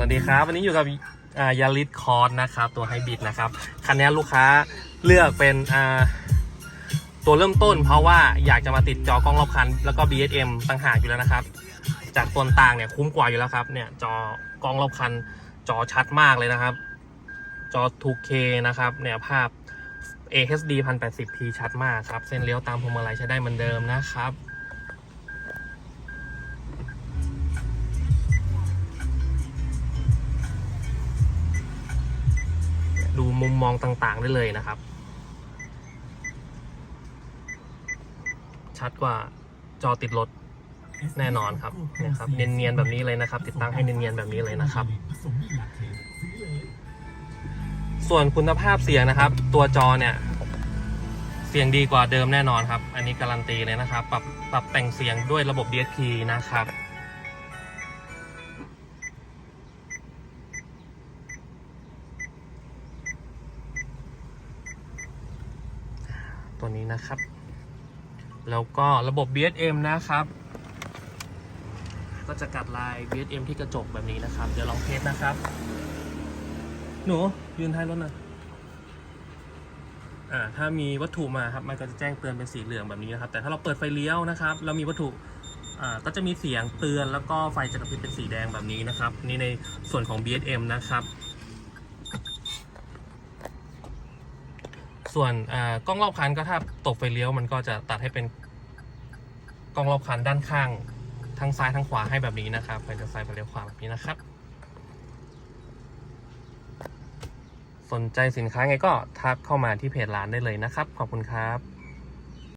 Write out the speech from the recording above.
สวัสดีครับ วันนี้อยู่กับยาริสคอร์สนะครับ ตัวไฮบริดนะครับคันนี้ลูกค้าเลือกเป็นตัวเริ่มต้น เพราะว่าอยากจะมาติดจอกล้องรอบคัน แล้วก็ BSM ต่างหากอยู่แล้วนะครับ จากส่วต่างเนี่ยคุ้มกว่าอยู่แล้วครับเนี่ยจอกล้องรอบคัน จอชัดมากเลยนะครับ จอ 2K นะครับเนี่ยภาพ AHD 1080p ชัดมากครับ เส้นเลี้ยวตามพวงมาลัยใช้ได้เหมือนเดิมนะครับ มุมมองต่างๆได้เลยนะครับ ชัดกว่าจอติดรถแน่นอนครับนี่ยครับเนียนๆแบบนี้เลยนะครับ ติดตั้งให้เนียนๆแบบนี้เลยนะครับ ส่วนคุณภาพเสียงนะครับ ตัวจอเนี่ย เสียงดีกว่าเดิมแน่นอนครับ อันนี้การันตีเลยนะครับ ปรับปรับแต่งเสียงด้วยระบบ DSP นะครับ ตัวนี้นะครับ แล้วก็ระบบ BSM นะครับ ก็จะกัดลาย BSM ที่กระจกแบบนี้นะครับ เดี๋ยวลองเทสนะครับ หนูยืนท้ายรถหน่อยอ่าถ้ามีวัตถุมาครับมันก็จะแจ้งเตือนเป็นสีเหลืองแบบนี้นะครับ แต่ถ้าเราเปิดไฟเลี้ยวนะครับแล้วมีวัตถุอ่าก็จะมีเสียงเตือนแล้วก็ไฟจะกระพริบเป็นสีแดงแบบนี้นะครับ นี่ในส่วนของ BSM นะครับ ส่วนอ่ากล้องรอบคันก็ถ้าตกไฟเลี้ยวมันก็จะตัดให้เป็นกล้องรอบคันด้านข้างทั้งซ้ายทั้งขวาให้แบบนี้นะครับไฟเลี้ยวซ้ายไฟเลี้ยวขวาแบบนี้นะครับ สนใจสินค้าไงก็ทักเข้ามาที่เพจร้านได้เลยนะครับ ขอบคุณครับ